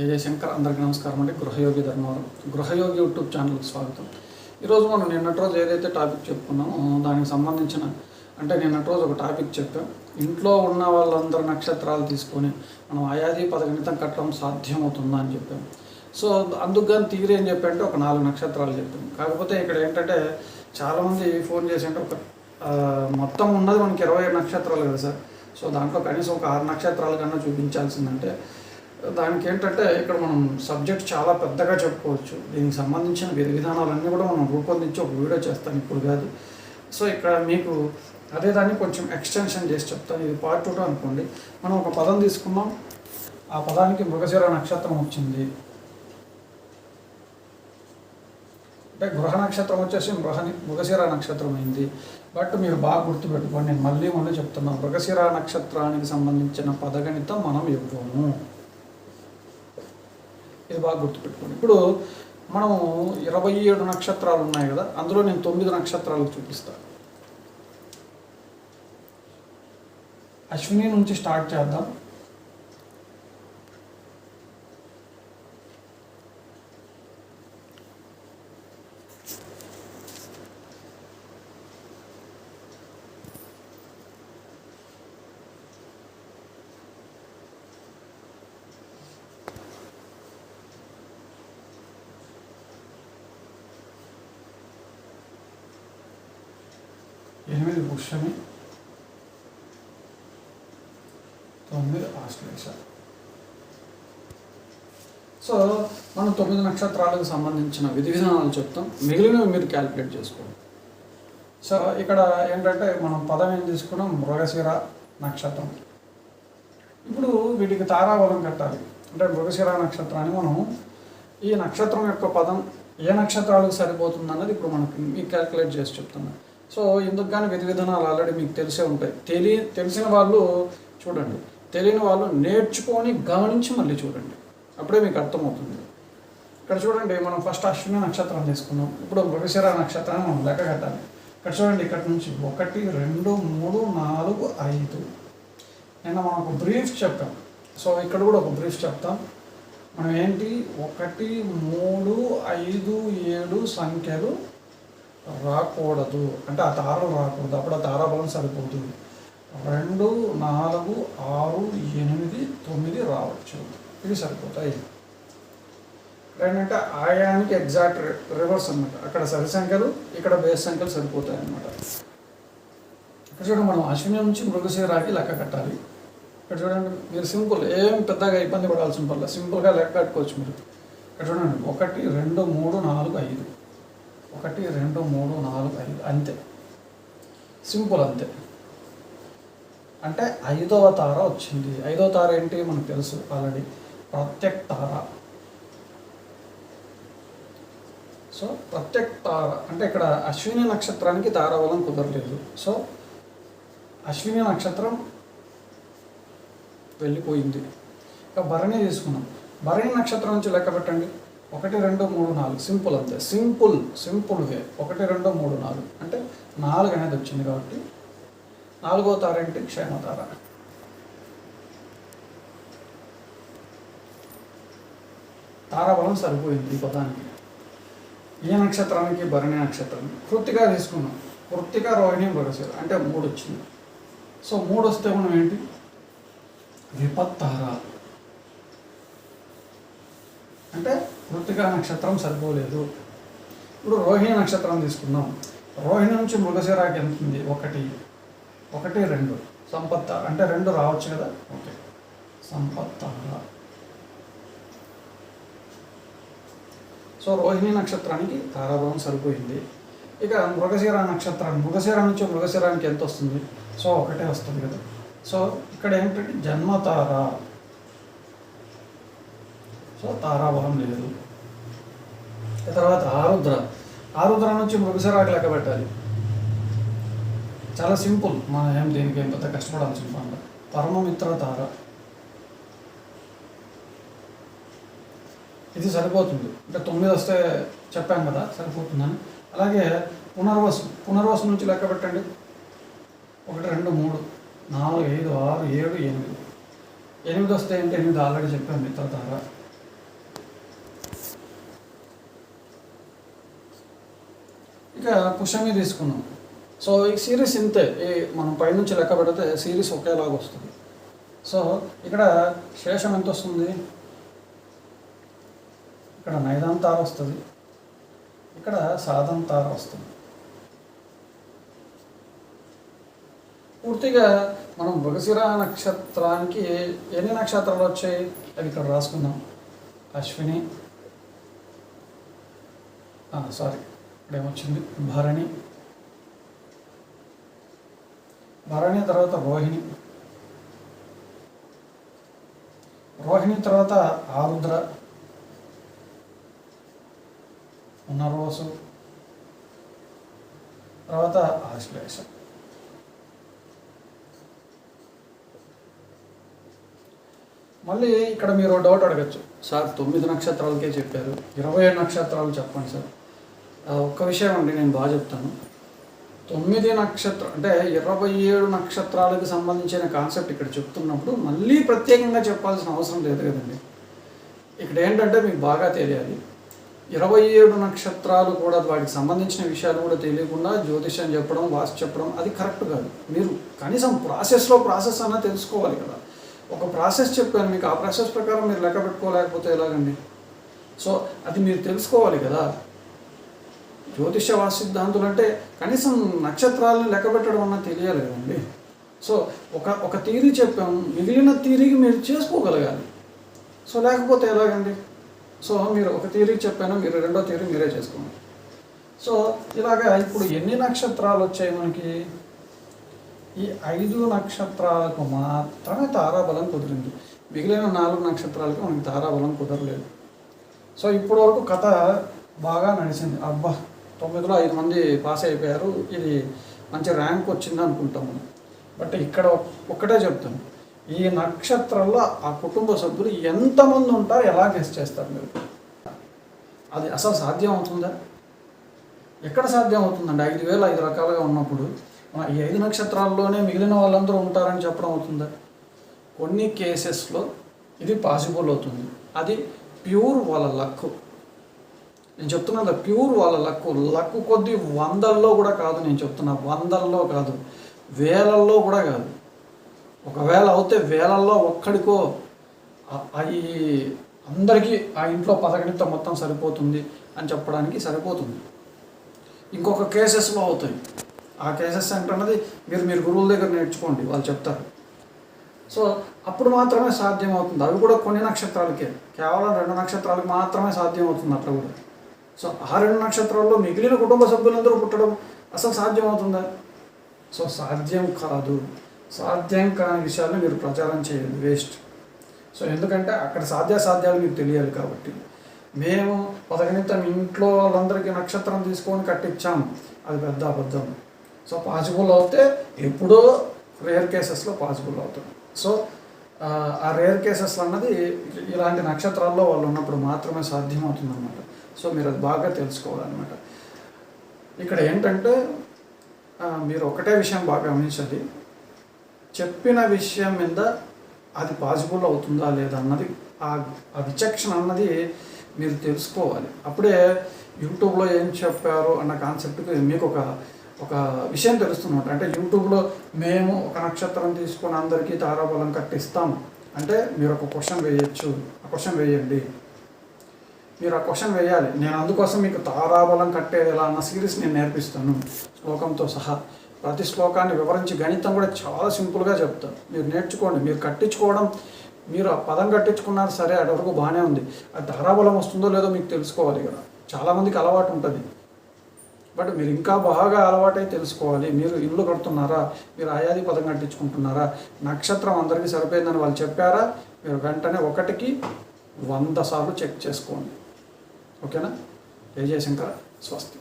ఏ శంకర్ అందరికీ నమస్కారం అండి. గృహయోగి ధర్మవరం గృహయోగి యూట్యూబ్ ఛానల్కి స్వాగతం. ఈరోజు మనం నిన్నటి రోజు ఏదైతే టాపిక్ చెప్పుకున్నామో దానికి సంబంధించిన అంటే నిన్నటి రోజు ఒక టాపిక్ చెప్పాం. ఇంట్లో ఉన్న వాళ్ళందరి నక్షత్రాలు తీసుకొని మనం అయాది పదగణితం కట్టడం సాధ్యమవుతుందా అని చెప్పాం. సో అందుకు కానీ తీరు ఏం చెప్పంటే ఒక నాలుగు నక్షత్రాలు చెప్పాం. కాకపోతే ఇక్కడ ఏంటంటే చాలామంది ఫోన్ చేసి అంటే ఒక మొత్తం ఉన్నది మనకి ఇరవై నక్షత్రాలు కదా సార్. సో దాంట్లో కనీసం ఒక ఆరు నక్షత్రాలు కన్నా చూపించాల్సిందంటే దానికి ఏంటంటే ఇక్కడ మనం సబ్జెక్ట్ చాలా పెద్దగా చెప్పుకోవచ్చు. దీనికి సంబంధించిన విధి విధానాలన్నీ కూడా మనం రూపొందించి ఒక వీడియో చేస్తాను. ఇప్పుడు కాదు. సో ఇక్కడ మీకు అదే దాన్ని కొంచెం ఎక్స్టెన్షన్ చేసి చెప్తాను. ఇది పార్ట్ టూ అనుకోండి. మనం ఒక పదం తీసుకున్నాం ఆ పదానికి మృగశిర నక్షత్రం వచ్చింది. అంటే గృహ నక్షత్రం వచ్చేసి మృహని మృగశిర నక్షత్రం అయింది. బట్ మీరు బాగా గుర్తుపెట్టుకోండి. నేను మళ్ళీ మళ్ళీ చెప్తున్నాను మృగశిర నక్షత్రానికి సంబంధించిన పదగణితం మనం ఇవ్వము. ఇది బాగా గుర్తుపెట్టుకోండి. ఇప్పుడు మనము ఇరవై ఏడు నక్షత్రాలు ఉన్నాయి కదా అందులో నేను తొమ్మిది నక్షత్రాలు చూపిస్తాను. అశ్విని నుంచి స్టార్ట్ చేద్దాం. ఎనిమిది పుష్యమి తొమ్మిది ఆశ్లేష. సో మనం తొమ్మిది నక్షత్రాలకు సంబంధించిన విధి విధానాలు చెప్తాం. మిగిలినవి మీరు క్యాలిక్యులేట్ చేసుకోండి. సో ఇక్కడ ఏంటంటే మనం పదం ఏం తీసుకున్నాం? మృగశిర నక్షత్రం. ఇప్పుడు వీటికి తారాబలం కట్టాలి. అంటే మృగశిర నక్షత్రాన్ని మనం ఈ నక్షత్రం యొక్క పదం ఏ నక్షత్రాలకు సరిపోతుంది అన్నది ఇప్పుడు మనకి మీకు క్యాలిక్యులేట్ చేసి చెప్తున్నాను సో ఎందుకు కానీ విధి విధానాలు ఆల్రెడీ మీకు తెలిసే ఉంటాయి. తెలి తెలిసిన వాళ్ళు చూడండి. తెలియని వాళ్ళు నేర్చుకొని గమనించి మళ్ళీ చూడండి. అప్పుడే మీకు అర్థమవుతుంది. ఇక్కడ చూడండి మనం ఫస్ట్ అశ్విని నక్షత్రం తీసుకున్నాం. ఇప్పుడు మృగశిర నక్షత్రాన్ని మనం లెక్క కట్టాలి. ఇక్కడ చూడండి ఇక్కడ నుంచి ఒకటి రెండు మూడు నాలుగు ఐదు. నిన్న మనం ఒక బ్రీఫ్ చెప్పాం. సో ఇక్కడ కూడా ఒక బ్రీఫ్ చెప్తాం. మనం ఏంటి? ఒకటి మూడు ఐదు ఏడు సంఖ్యలు రాకూడదు. అంటే ఆ తారలు రాకూడదు. అప్పుడు ఆ తారాబలం సరిపోతుంది. రెండు నాలుగు ఆరు ఎనిమిది తొమ్మిది రావచ్చు. ఇవి సరిపోతాయి. ఏంటంటే ఆయానికి ఎగ్జాక్ట్ రివర్స్ అన్నమాట. అక్కడ సరి సంఖ్యలు ఇక్కడ బేస్ సంఖ్యలు సరిపోతాయి అన్నమాట. ఇక్కడ చూడండి మనం అశ్విని నుంచి మృగశిరాకి లెక్క కట్టాలి. ఇక్కడ చూడండి మీరు సింపుల్ ఏం పెద్దగా ఇబ్బంది పడాల్సిన పర్లేదు సింపుల్గా లెక్క కట్టుకోవచ్చు మీరు. ఇక్కడ చూడండి ఒకటి రెండు మూడు నాలుగు ఐదు. ఒకటి రెండు మూడు నాలుగు ఐదు అంతే. సింపుల్ అంతే. అంటే ఐదవ తార వచ్చింది. ఐదవ తార ఏంటి మనకు తెలుసు ఆల్రెడీ ప్రత్యక్ తార. సో ప్రత్యక్ తార. అంటే ఇక్కడ అశ్విని నక్షత్రానికి తారాబలం కుదరలేదు. సో అశ్విని నక్షత్రం వెళ్ళిపోయింది. ఇక భరణి తీసుకున్నాం భరణి నక్షత్రం నుంచి లెక్క పెట్టండి. ఒకటి రెండు మూడు నాలుగు. సింపుల్ అంతే. సింపుల్ సింపుల్ వే ఒకటి రెండు మూడు నాలుగు. అంటే నాలుగు అనేది వచ్చింది కాబట్టి నాలుగో తార ఏంటి? క్షేమతార తారాబలం సరిపోయింది ఈ పదానికి. ఈ నక్షత్రానికి భరణి నక్షత్రం. కృతిగా తీసుకున్నాం. కృత్తిక రోహిణి మృగశిర అంటే మూడు వచ్చింది. సో మూడు వస్తే మనం ఏంటి? విపత్తార అంటే మృతికా నక్షత్రం సరిపోలేదు. ఇప్పుడు రోహిణి నక్షత్రం తీసుకుందాం. రోహిణి నుంచి మృగశిరాకి వెళ్తుంది. ఒకటి ఒకటి రెండు. సంపత్త అంటే రెండు రావచ్చు కదా? ఓకే. సంపత్త. సో రోహిణి నక్షత్రానికి తారాభవం సరిపోయింది. ఇక మృగశిర నక్షత్రాన్ని మృగశిర నుంచి మృగశిరానికి ఎంత వస్తుంది? సో ఒకటే వస్తుంది కదా. సో ఇక్కడ ఏంటంటే జన్మతార. సో తారావహం లేదు. తర్వాత ఆరుద్ర. ఆరుద్ర నుంచి మృగసరాకు లెక్క పెట్టాలి. చాలా సింపుల్. మనం ఏం దీనికి ఏం పెద్ద కష్టపడాల్సిన పని పరమమిత్ర తార. ఇది సరిపోతుంది. అంటే తొమ్మిది వస్తే చెప్పాం కదా సరిపోతుందని. అలాగే పునర్వసం పునర్వసం నుంచి లెక్క పెట్టండి. ఒకటి రెండు మూడు నాలుగు ఐదు ఆరు ఏడు ఎనిమిది. ఎనిమిది వస్తే అంటే ఎనిమిది ఆల్రెడీ చెప్పాను మిత్రతార ఇక పుషమి తీసుకున్నాం సో ఈ సిరీస్ ఇంతే. ఈ మనం పైనుంచి లెక్క పెడితే సిరీస్ ఒకేలాగా వస్తుంది. సో ఇక్కడ శేషం ఎంత వస్తుంది? ఇక్కడ నైదాంతార వస్తుంది. ఇక్కడ సాధంతార వస్తుంది. పూర్తిగా మనం మృగశిర నక్షత్రానికి ఎన్ని నక్షత్రాలు వచ్చాయి? అవి ఇక్కడ రాసుకుందాం. అశ్విని. సారీ ఇక్కడ ఏమొచ్చింది భరణి. భరణి తర్వాత రోహిణి. రోహిణి తర్వాత ఆరుద్ర. పునర్వసు. తర్వాత ఆశ్లేష. మళ్ళీ ఇక్కడ మీరు డౌట్ అడగచ్చు. సార్ తొమ్మిది నక్షత్రాలకే చెప్పారు. ఇరవై నక్షత్రాలు చెప్పండి సార్. ఒక్క విషయం అండి నేను బాగా చెప్తాను. తొమ్మిది నక్షత్రం అంటే ఇరవై ఏడు నక్షత్రాలకు సంబంధించిన కాన్సెప్ట్ ఇక్కడ చెప్తున్నప్పుడు మళ్ళీ ప్రత్యేకంగా చెప్పాల్సిన అవసరం లేదు కదండి. ఇక్కడ ఏంటంటే మీకు బాగా తెలియాలి. ఇరవై ఏడు నక్షత్రాలు కూడా వాటికి సంబంధించిన విషయాలు కూడా తెలియకుండా జ్యోతిష్యం చెప్పడం వాస్తు చెప్పడం అది కరెక్ట్ కాదు. మీరు కనీసం ప్రాసెస్లో ప్రాసెస్ అన్నా తెలుసుకోవాలి కదా. ఒక ప్రాసెస్ చెప్పాను మీకు ఆ ప్రాసెస్ ప్రకారం మీరు లెక్క పెట్టుకోలేకపోతే ఎలాగండి? సో అది మీరు తెలుసుకోవాలి కదా. జ్యోతిష సిద్ధాంతులు అంటే కనీసం నక్షత్రాలను లెక్క పెట్టడం అన్నా తెలియాలి కదండి. సో ఒక ఒక తీరీ చెప్పాము మిగిలిన తీరికి మీరు చేసుకోగలగాలి. సో లేకపోతే ఎలాగండి? సో మీరు ఒక తీరి చెప్పాను మీరు రెండో తీరి మీరే చేసుకోండి. సో ఇలాగా ఇప్పుడు ఎన్ని నక్షత్రాలు వచ్చాయి మనకి? ఈ ఐదు నక్షత్రాలకు మాత్రమే తారాబలం కుదిరింది. మిగిలిన నాలుగు నక్షత్రాలకు మనకి తారాబలం కుదరలేదు. సో ఇప్పటి వరకు కథ బాగా నడిచింది. అబ్బా! తొమ్మిదిలో ఐదు మంది పాస్ అయిపోయారు. ఇది మంచి ర్యాంక్ వచ్చింది అనుకుంటాము. బట్ ఇక్కడ ఒక్కటే చెప్తాను. ఈ నక్షత్రంలో ఆ కుటుంబ సభ్యులు ఎంతమంది ఉంటారో? ఎలా గెస్ట్ చేస్తారు మీరు? అది అసలు సాధ్యం అవుతుందా? ఎక్కడ సాధ్యం అవుతుందండి? ఐదు వేలు ఐదు రకాలుగా ఉన్నప్పుడు ఈ ఐదు నక్షత్రాల్లోనే మిగిలిన వాళ్ళందరూ ఉంటారని చెప్పడం అవుతుందా? కొన్ని కేసెస్లో ఇది పాసిబుల్ అవుతుంది. అది ప్యూర్ వాళ్ళ లక్ నేను చెప్తున్నా ప్యూర్ వాళ్ళ లక్కు. లక్కు కొద్ది వందల్లో కూడా కాదు నేను చెప్తున్నా. వందల్లో కాదు. వేలల్లో కూడా కాదు. ఒకవేళ అవుతే వేలల్లో ఒక్కడికో అవి అందరికీ ఆ ఇంట్లో పదగణిత మొత్తం సరిపోతుంది అని చెప్పడానికి సరిపోతుంది. ఇంకొక కేసెస్లో అవుతాయి. ఆ కేసెస్ ఏంటన్నది మీరు మీరు గురువుల దగ్గర నేర్చుకోండి వాళ్ళు చెప్తారు. సో అప్పుడు మాత్రమే సాధ్యం అవుతుంది అవి కూడా కొన్ని నక్షత్రాలకే. కేవలం రెండు నక్షత్రాలకు మాత్రమే సాధ్యం అవుతుంది అట్లా కూడా. సో ఆ రెండు నక్షత్రాల్లో మిగిలిన కుటుంబ సభ్యులందరూ పుట్టడం అసలు సాధ్యం అవుతుందా సో సాధ్యం కాదు. సాధ్యం కాని విషయాలు మీరు ప్రచారం చేయండి. వేస్ట్. సో ఎందుకంటే అక్కడ సాధ్యాసాధ్యాలు మీకు తెలియాలి కాబట్టి. మేము పదగనితం ఇంట్లో వాళ్ళందరికీ నక్షత్రం తీసుకొని కట్టించాం. అది పెద్ద అబద్ధం. సో పాసిబుల్ అవుతే ఎప్పుడో రేర్ కేసెస్లో పాసిబుల్ అవుతుంది సో ఆ, రేర్ కేసెస్ అన్నది ఇలాంటి నక్షత్రాల్లో వాళ్ళు ఉన్నప్పుడు మాత్రమే సాధ్యమవుతుందన్నమాట. సో మీరు అది బాగా తెలుసుకోవాలన్నమాట. ఇక్కడ ఏంటంటే మీరు ఒకటే విషయం బాగా గమనించాలి. చెప్పిన విషయం మీద అది పాసిబుల్ అవుతుందా లేదా అన్నది ఆ ఆ విచక్షణ అన్నది మీరు తెలుసుకోవాలి. అప్పుడే యూట్యూబ్లో ఏం చెప్పారు అన్న కాన్సెప్ట్కి మీకు ఒక ఒక విషయం తెలుస్తున్నమాట అంటే యూట్యూబ్లో మేము ఒక నక్షత్రం తీసుకొని అందరికీ తారాబలం కట్టిస్తాం అంటే మీరు ఒక క్వశ్చన్ వేయచ్చు. ఆ క్వశ్చన్ వేయండి. మీరు ఆ క్వశ్చన్ వేయాలి. నేను అందుకోసం మీకు తారాబలం కట్టేది ఎలా అన్న సిరీస్ నేను నేర్పిస్తాను. శ్లోకంతో సహా. ప్రతి శ్లోకాన్ని వివరించి గణితం కూడా చాలా సింపుల్గా చెప్తాను. మీరు నేర్చుకోండి. మీరు కట్టించుకోవడం మీరు ఆ పదం కట్టించుకున్నారు సరే అటు వరకు బాగానే ఉంది. ఆ తారాబలం వస్తుందో లేదో మీకు తెలుసుకోవాలి కదా. చాలామందికి అలవాటు ఉంటుంది. బట్ మీరు ఇంకా బాగా అలవాటై తెలుసుకోవాలి. మీరు ఇల్లు కడుతున్నారా? మీరు ఆయాది పదం కట్టించుకుంటున్నారా? నక్షత్రం అందరికీ సరిపోయిందని వాళ్ళు చెప్పారా? మీరు వెంటనే ఒకటికి వంద సార్లు చెక్ చేసుకోండి. ఓకేనా? జయ జయశంకర్. స్వస్తి.